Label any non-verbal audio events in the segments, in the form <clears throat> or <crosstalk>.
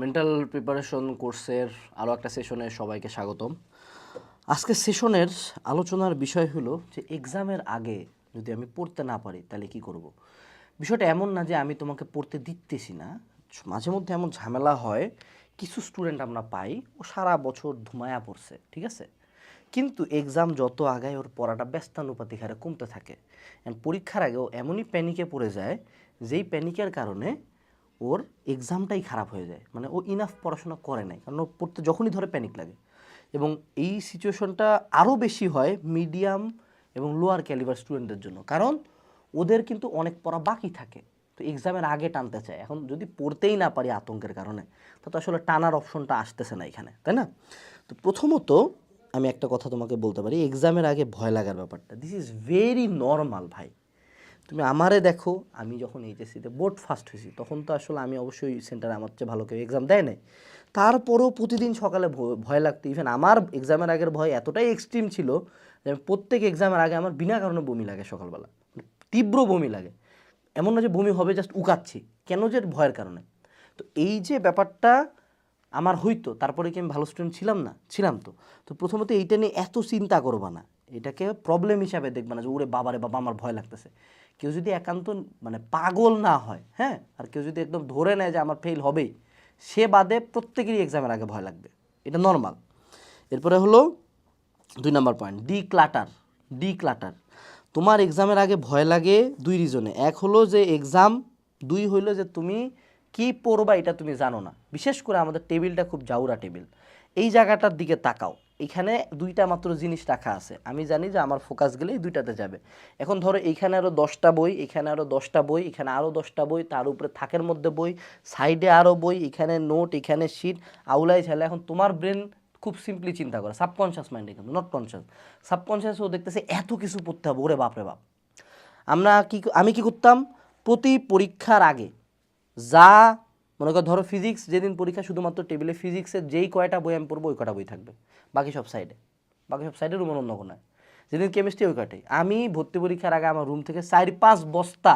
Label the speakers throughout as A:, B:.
A: Mental preparation কোর্সের আরও একটা সেশনে সবাইকে স্বাগতম। আজকে সেশনের আলোচনার বিষয় হলো যে এক্সামের আগে যদি আমি পড়তে না পারি, তাহলে কি করব। বিষয়টা এমন না যে আমি তোমাকে পড়তে দিতেছি না। মাঝে মধ্যে এমন ঝামেলা হয়, কিছু স্টুডেন্ট আমরা পাই, ও সারা বছর ধুমায়া পড়ছে, ঠিক আছে? কিন্তু এক্সাম যত আগায় ওর পড়াটা ব্যস্তানুপাতিক হারে কমতে থাকে। পরীক্ষার আগে ও এমনই প্যানিকে পড়ে যায়, যেই প্যানিকের কারণে ওর এক্সামটাই খারাপ হয়ে যায়। মানে ও ইনাফ পড়াশোনা করে নাই, কারণ ও পড়তে যখনই ধরে প্যানিক লাগে। এবং এই সিচুয়েশনটা আরও বেশি হয় মিডিয়াম এবং লোয়ার ক্যালিবার স্টুডেন্টদের জন্য। কারণ ওদের কিন্তু অনেক পড়া বাকি থাকে। তো এক্সামের আগে টানতে চায়। এখন যদি পড়তেই না পারি আতঙ্কের কারণে তা তো আসলে টানার অপশনটা আসতেছে না এখানে, তাই না? তো প্রথমত আমি একটা কথা তোমাকে বলতে পারি এক্সামের আগে ভয় লাগার ব্যাপারটা। দিস ইজ ভেরি নর্মাল ভাই। তুমি আমারে দেখো, আমি যখন এইচএসসিতে বোর্ড ফার্স্ট হয়েছি, তখন তো আসলে আমি অবশ্যই সেন্টারে আমার চেয়ে ভালো কেউ এক্সাম দেয় নাই। তারপরেও প্রতিদিন সকালে ভয় লাগতো। ইভেন আমার এক্সামের আগের ভয় এতটাই এক্সট্রিম ছিল যে আমি প্রত্যেক এক্সামের আগে আমার বিনা কারণে বমি লাগে সকালবেলা। তীব্র বমি লাগে। এমন না যে বমি হবে জাস্ট উকাচ্ছি। কেন যে ভয়ের কারণে? তো এই যে ব্যাপারটা আমার হইতো, তারপরে কি আমি ভালো স্টুডেন্ট ছিলাম না? ছিলাম তো। তো প্রথমত এইটা নিয়ে এত চিন্তা করবা না। এটাকে প্রবলেম হিসাবে দেখবে না যে, ওরে বাবারে বাবা, আমার ভয় লাগতেছে। কেউ যদি একান্ত মানে পাগল না হয় হ্যাঁ? আর কেউ যদি একদম ধরে নেয় যে আমার ফেল হবেই, সে বাদে প্রত্যেকেরই এক্সামের আগে ভয় লাগবে। এটা নর্মাল এরপরে হলো দুই নম্বর point declutter declutter তোমার এক্সামের আগে ভয় লাগে দুই রিজনে এক হলো যে এক্সাম দুই হইল যে তুমি কি পড়বা এটা তুমি জানো না। বিশেষ করে আমাদের টেবিলটা খুব জাউরা টেবিল এই জায়গাটার দিকে তাকাও। এখানে দুইটা মাত্র জিনিস রাখা আছে। আমি জানি যে আমার ফোকাস গেলে এই দুইটাতে যাবে। এখন ধরো এইখানে আরও দশটা বই, এখানে আরও দশটা বই, এখানে আরও দশটা বই, তার উপরে থাকের মধ্যে বই সাইডে আরও বই, এখানে নোট এখানে শিট আউলাই ছেলে। এখন তোমার ব্রেন খুব সিম্পলি চিন্তা করে। সাবকনশিয়াস মাইন্ডে কিন্তু নট কনশিয়াস সাবকনশিয়াস ও দেখতেছে এত কিছু পড়তে হবে, ওরে বাপরে বাপ। আমরা কি, আমি কি করতাম? প্রতি পরীক্ষার আগে যা মনে করো ধরো ফিজিক্স যেদিন পরীক্ষা শুধুমাত্র টেবিলে ফিজিক্সের যেই কয়টা বই আমি পড়ব, ওই কটা বই থাকবে। বাকি সব সাইডে বাকি সব সাইডে রুমের অন্য কোনায়। যেদিন কেমিস্ট্রি ওই কয়টাই আমি ভর্তি পরীক্ষার আগে আমার রুম থেকে চারি পাঁচ বস্তা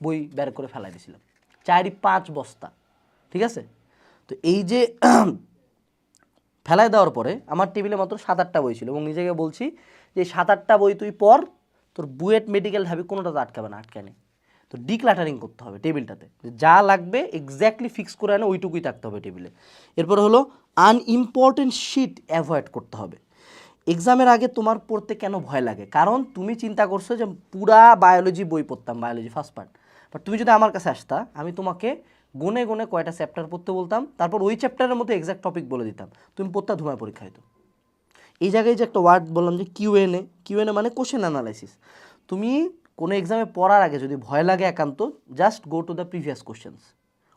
A: বই বের করে ফেলাই দিয়েছিলাম। চারি পাঁচ বস্তা। ঠিক আছে? তো এই যে <clears throat> ফেলাই দেওয়ার পরে আমার টেবিলে মাত্র সাত আটটা বই ছিল এবং নিজেকে বলছি যে সাত আটটা বই তুই পড়, তোর বুয়েট মেডিকেল ঢাবি কোনোটাতে আটকাবে না আটকানে তো ডিক্লাটারিং করতে হবে টেবিলটাতে। যা লাগবে এক্স্যাক্টলি ফিক্স করে আনে, ওইটুকুই থাকতে হবে টেবিলে। এরপর হলো আনইম্পর্টেন্ট শিট অ্যাভয়েড করতে হবে। এক্সামের আগে তোমার পড়তে কেন ভয় লাগে? কারণ তুমি চিন্তা করছ যে পুরা বায়োলজি বই পড়তাম বায়োলজি ফার্স্ট পার্ট বাট তুমি যদি আমার কাছে আসতা, আমি তোমাকে গুনে গুনে কয়টা চ্যাপ্টার পড়তে বলতাম, তারপর ওই চ্যাপ্টারের মধ্যে এক্স্যাক্ট টপিক বলে দিতাম। তুমি পড়তা ধুমায় পরীক্ষা হতো এই জায়গায় যে একটা ওয়ার্ড বললাম যে Q N A Q N A মানে কোশ্চেন অ্যানালাইসিস তুমি কোনো এক্সামে পড়ার আগে যদি ভয় লাগে একান্ত just go to the previous questions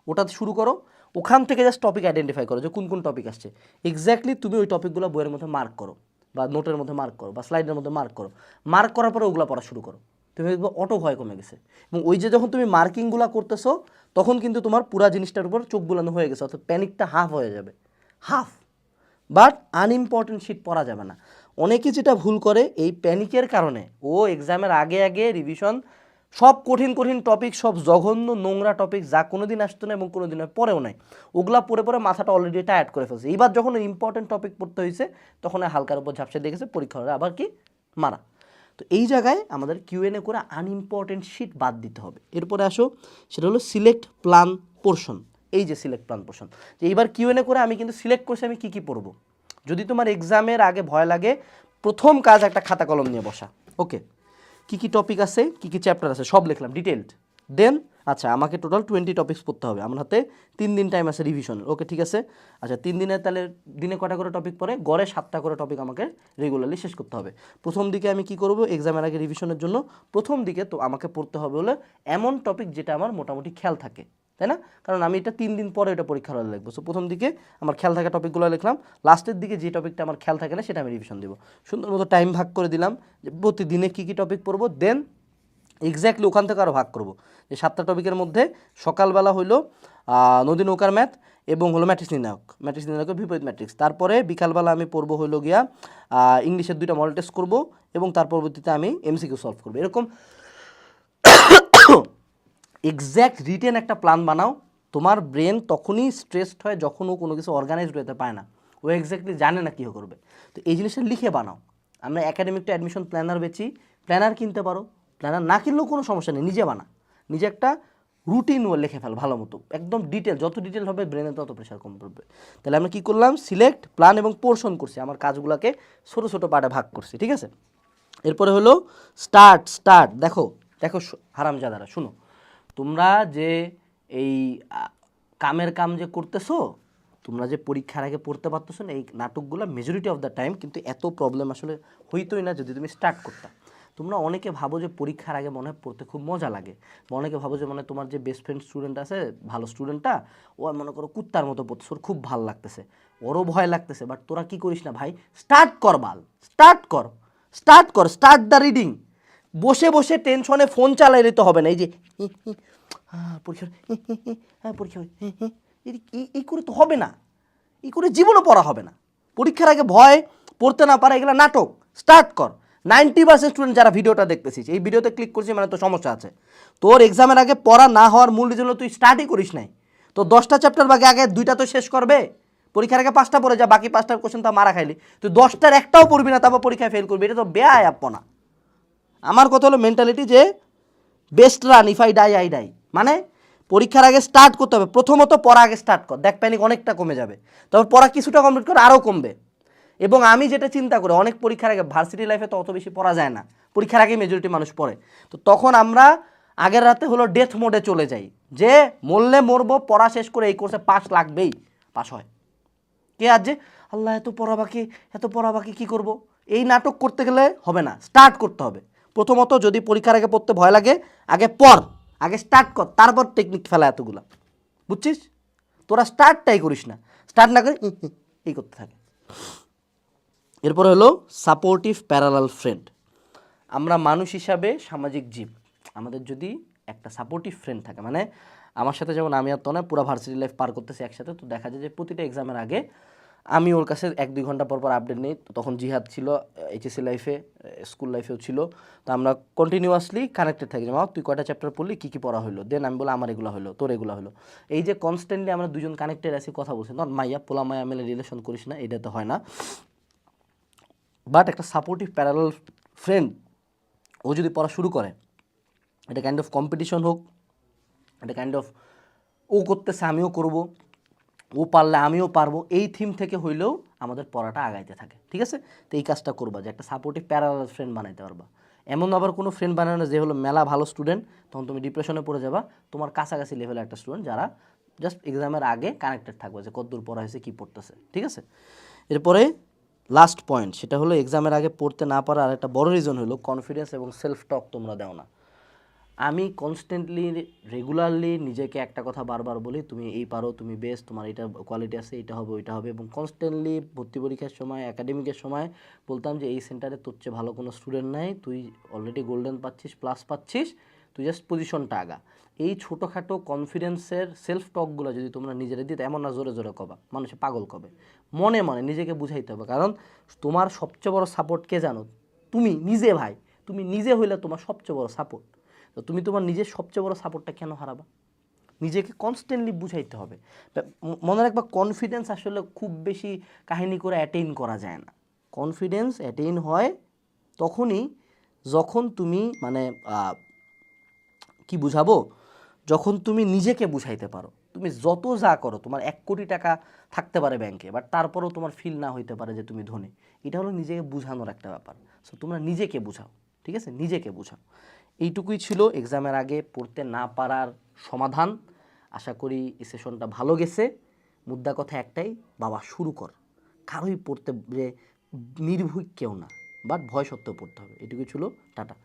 A: ওটাতে শুরু করো, ওখান থেকে জাস্ট টপিক আইডেন্টিফাই করো যে কোন কোন টপিক আসছে। এক্স্যাক্টলি তুমি ওই টপিকগুলো বইয়ের মধ্যে মার্ক করো, বা নোটের মধ্যে মার্ক করো, বা স্লাইডের মধ্যে মার্ক করো। মার্ক করার পরে ওগুলো পড়া শুরু করো। তুমি দেখবে অটো ভয় কমে গেছে। এবং ওই যে যখন তুমি মার্কিংগুলো করতেছো, তখন কিন্তু তোমার পুরা জিনিসটার উপর চোখ বুলানো হয়ে গেছে, অর্থাৎ প্যানিকটা হাফ হয়ে যাবে। হাফ বাট আনইম্পর্টেন্ট শিট পড়া যাবে না। অনেকে যেটা ভুল করে এই প্যানিকের কারণে। ও এক্সামের আগে আগে রিভিশন সব কঠিন কঠিন টপিক সব জঘন্য নোংরা টপিক যা কোনো দিন আসতো না এবং কোনো দিন পরেও নাই। ওগুলা পরে পরে মাথাটা অলরেডি টায়ার্ড করে ফেলছে। এইবার যখন ইম্পর্টেন্ট টপিক পড়তে হয়েছে তখন হালকার উপর ঝাপসে দেখেছে পরীক্ষা আবার কি? মারা। তো এই জায়গায় আমাদের কিউএনএ করে আনইম্পর্টেন্ট শিট বাদ দিতে হবে। এরপরে আসো, সেটা হলো সিলেক্ট প্ল্যান পোর্শন এই যে সিলেক্ট প্ল্যান পোর্শন যে এইবার কিউএনএ করে আমি কিন্তু সিলেক্ট করছি, আমি কী কী পড়ব? যদি তোমার এক্সামের আগে ভয় লাগে, প্রথম কাজ একটা খাতা কলম নিয়ে বসা। ওকে কী কী টপিক আছে, কী কী চ্যাপ্টার আছে, সব লিখলাম ডিটেলড দেন আচ্ছা আমাকে টোটাল টোয়েন্টি টপিক্স পড়তে হবে। আমার হাতে তিন দিন টাইম আছে রিভিশনের ওকে ঠিক আছে? আচ্ছা তিন দিনে তাহলে দিনে কটা করে টপিক পড়ে? গড়ে সাতটা করে টপিক আমাকে রেগুলারলি শেষ করতে হবে। প্রথম দিকে আমি কি করব? এক্সামের আগে রিভিশনের জন্য প্রথম দিকে তো আমাকে পড়তে হবে হলে এমন টপিক যেটা আমার মোটামুটি খেয়াল থাকে। তাই না? কারণ আমি এটা তিন দিন পরে এটা পরীক্ষার হলে লিখব। সো প্রথম দিকে আমার খেয়াল থাকা টপিকগুলো লিখলাম। লাস্টের দিকে যে টপিকটা আমার খেয়াল থাকে না, সেটা আমি রিভিশন দেবো। সুন্দর মতো টাইম ভাগ করে দিলাম যে প্রতিদিনে কী কী টপিক পড়ব দেন এক্স্যাক্টলি ওখান থেকে আরও ভাগ করব। যে সাতটা টপিকের মধ্যে সকালবেলা হইল নদী নৌকার ম্যাথ এবং হলো ম্যাট্রিক্স নির্ণায়ক। ম্যাট্রিক্স নির্ণায়কের বিপরীত ম্যাট্রিক্স তারপরে বিকালবেলা আমি পড়ব হইল গিয়া ইংলিশের দুইটা মডেল টেস্ট করব এবং তার পরবর্তীতে আমি এমসিকিউ সলভ করব। এরকম এক্স্যাক্ট রিটেন একটা প্ল্যান বানাও, তোমার ব্রেন তখনই স্ট্রেসড হয় যখন ও কোনো কিছু অর্গানাইজড হতে পায় না। ও এক্স্যাক্টলি জানে না কী করবে। তো এই জিনিসটা লিখে বানাও। আমরা একাডেমিকটা অ্যাডমিশন প্ল্যানার বেচি। প্ল্যানার কিনতে পারো। প্ল্যানার না কিনলেও কোনো সমস্যা নেই, নিজে বানা। নিজে একটা রুটিন ও লিখে ফেল ভালো মতো। একদম ডিটেল যত ডিটেল হবে ব্রেনে তত প্রেশার কম পড়বে। তাহলে আমরা কী করলাম? সিলেক্ট প্ল্যান এবং পোর্শন করছি। আমার কাজগুলোকে ছোটো ছোটো পার্টে ভাগ করছি, ঠিক আছে? এরপরে হলো স্টার্ট স্টার্ট দেখো দেখো, হারামজাদারা, শুনো। তোমরা যে এই কামের কাম যে করতেছো, তোমরা যে পরীক্ষার আগে পড়তে পারতেছো না, এই নাটকগুলো মেজরিটি অফ দ্য টাইম কিন্তু এত প্রবলেম আসলে হইতোই না যদি তুমি স্টার্ট করতে। তোমরা অনেকে ভাবো যে পরীক্ষার আগে মনে হয় পড়তে খুব মজা লাগে। অনেকে ভাবো যে মানে তোমার যে বেস্ট ফ্রেন্ড স্টুডেন্ট আছে, ভালো স্টুডেন্টটা ও মনে করো কুত্তার মতো পড়তেছে, ওর খুব ভালো লাগতেছে। ওরও ভয় লাগতেছে বাট তোরা কি করিস না ভাই? স্টার্ট কর বাল স্টার্ট কর স্টার্ট কর স্টার্ট দ্য রিডিং বসে বসে টেনশনে ফোন চালাই দিতে হবে না। এই যে হি, হি, পরীক্ষা হ্যাঁ পরীক্ষা এই করে তো হবে না। এই করে জীবনও পড়া হবে না। পরীক্ষার আগে ভয় পড়তে না পারা এগুলো নাটক। স্টার্ট কর। নাইনটি পার্সেন্ট স্টুডেন্ট যারা ভিডিওটা দেখতেছিস এই ভিডিওতে ক্লিক করছিস মানে তো সমস্যা আছে। তোর এক্সামের আগে পড়া না হওয়ার মূল রিজন তুই স্টার্টই করিস নাই। তো দশটা চ্যাপ্টার বাকি আগে দুইটা তো শেষ করবে। পরীক্ষার আগে পাঁচটা পড়ে যা বাকি পাঁচটার কোশ্চেন তা মারা খাইলি। তুই দশটার একটাও পড়বি না তারপর পরীক্ষায় ফেল করবি। এটা তো বেয়ায় আপনা আমার কথা হলো মেন্টালিটি যে best run if I die I die মানে পরীক্ষার আগে স্টার্ট করতে হবে। প্রথমত পড়া আগে স্টার্ট কর। দেখ প্যানিক অনেকটা কমে যাবে। তারপর পড়া কিছুটা কমপ্লিট করে আরও কমবে। এবং আমি যেটা চিন্তা করি, অনেক পরীক্ষার আগে ভার্সিটি লাইফে তো অত বেশি পড়া যায় না। পরীক্ষার আগে মেজরিটি মানুষ পড়ে। তো তখন আমরা আগের রাতে হলো ডেথ মোডে চলে যাই। যে মরলে মরবো, পড়া শেষ করে এই কোর্সে পাস লাগবেই। পাস হয়। কে আজ যে, আল্লাহ, এত পড়া বাকি, এত পড়া বাকি কী করব? এই নাটক করতে গেলে হবে না। স্টার্ট করতে হবে। প্রথমত যদি পরীক্ষার আগে পড়তে ভয় লাগে, আগে পড়, আগে স্টার্ট কর, তারপর টেকনিক ফেলা এতগুলা। বুঝছিস? তোরা স্টার্টটাই করিস না। স্টার্ট না করে এই করতে থাকে। এরপর হলো সাপোর্টিভ প্যারালাল ফ্রেন্ড আমরা মানুষ হিসাবে সামাজিক জীব। আমাদের যদি একটা সাপোর্টিভ ফ্রেন্ড থাকে মানে আমার সাথে যেমন আমি আর তো না পুরো ভার্সিটি লাইফ পার করতেছি একসাথে, তো দেখা যায় যে প্রতিটা এক্সামের আগে আমি ওর কাছে এক দুই ঘণ্টা পর পর আপডেট নেই। তখন জিহাদ ছিল এইচএসসি লাইফে স্কুল লাইফেও ছিল। তো আমরা কন্টিনিউয়াসলি কানেক্টেড থাকি। যে, মা, তুই কয়টা চ্যাপ্টার পড়লি? কী কী পড়া হলো দেন আমি বলে আমার এগুলো হলো তোর এগুলো হলো এই যে কনস্ট্যান্টলি আমরা দুজন কানেক্টেড আছি, কথা বলছি নট মাইয়া, পোলা মায়া মেলে রিলেশন করিস না, এটা তো হয় না। বাট একটা সাপোর্টিভ প্যারালাল ফ্রেন্ড ও যদি পড়া শুরু করে, এটা কাইন্ড অফ কম্পিটিশন হোক, এটা কাইন্ড অফ ও করতেছে, আমিও করব। ও পারলে আমিও পারব, এই থিম থেকে হইলেও আমাদের পড়াটা আগাইতে থাকে, ঠিক আছে? তো এই কাজটা করবা, যে একটা সাপোর্টিভ প্যারালাল ফ্রেন্ড বানাইতে পারবা। এমন আবার কোনো ফ্রেন্ড বানানো যে হলো মেলা ভালো স্টুডেন্ট তখন তুমি ডিপ্রেশনে পড়ে যাবা। তোমার কাছাকাছি লেভেলের একটা স্টুডেন্ট যারা জাস্ট এক্সামের আগে কানেক্টেড থাকবে, যে কতদূর পড়া হয়েছে, কী পড়তেছে, ঠিক আছে? এরপরে লাস্ট পয়েন্ট সেটা হলো এক্সামের আগে পড়তে না পারার একটা বড় রিজন হলো কনফিডেন্স এবং সেলফ টক তোমরা দাও না। আমি কনস্ট্যান্টলি রেগুলারলি নিজেকে একটা কথা বারবার বলি, তুমি এই পারো, তুমি বেস্ট তোমার এটা কোয়ালিটি আছে এটা হবে, ওইটা হবে। এবং কনস্ট্যান্টলি ভর্তি পরীক্ষার সময় একাডেমিকের সময় বলতাম যে, এই সেন্টারে তোর চেয়ে ভালো কোনো স্টুডেন্ট নাই, তুই অলরেডি গোল্ডেন পাচ্ছিস প্লাস পাচ্ছিস, তুই জাস্ট পজিশনটা আগা। এই ছোটোখাটো কনফিডেন্সের সেলফ টকগুলো যদি তোমরা নিজেরা দিতে, এমন না জোরে জোরে কবা, মানুষে পাগল কবে? মনে মনে নিজেকে বুঝাইতে হবে, কারণ তোমার সবচেয়ে বড় সাপোর্ট কে জানো? তুমি নিজে ভাই, তুমি নিজে হইলে তোমার সবচেয়ে বড় সাপোর্ট তো তুমি তোমার নিজের সবচেয়ে বড় সাপোর্টটা কেন হারাবা? নিজেকে কনস্ট্যান্টলি বুঝাইতে হবে। মনে রাখবা কনফিডেন্স আসলে খুব বেশি কাহিনী করে অ্যাটেইন করা যায় না। কনফিডেন্স অ্যাটেইন হয় তখনই যখন তুমি মানে কি বুঝাবো? যখন তুমি নিজেকে বুঝাইতে পারো। তুমি যত যা করো, তোমার এক কোটি টাকা থাকতে পারে ব্যাংকে বাট তারপরেও তোমার ফিল না হইতে পারে যে তুমি ধনী। এটা হলো নিজেকে বুঝানোর একটা ব্যাপার। সো তোমরা নিজেকে বুঝাও, ঠিক আছে? নিজেকে বুঝাও। এইটুকুই ছিল এক্সামের আগে পড়তে না পারার সমাধান। আশা করি এই সেশনটা ভালো গেছে। মুদ্রা কথা একটাই, বাবা শুরু কর। কারোই পড়তে যে কেউ না, বাট ভয় সত্ত্বেও পড়তে হবে। এটুকুই ছিল, টাটা।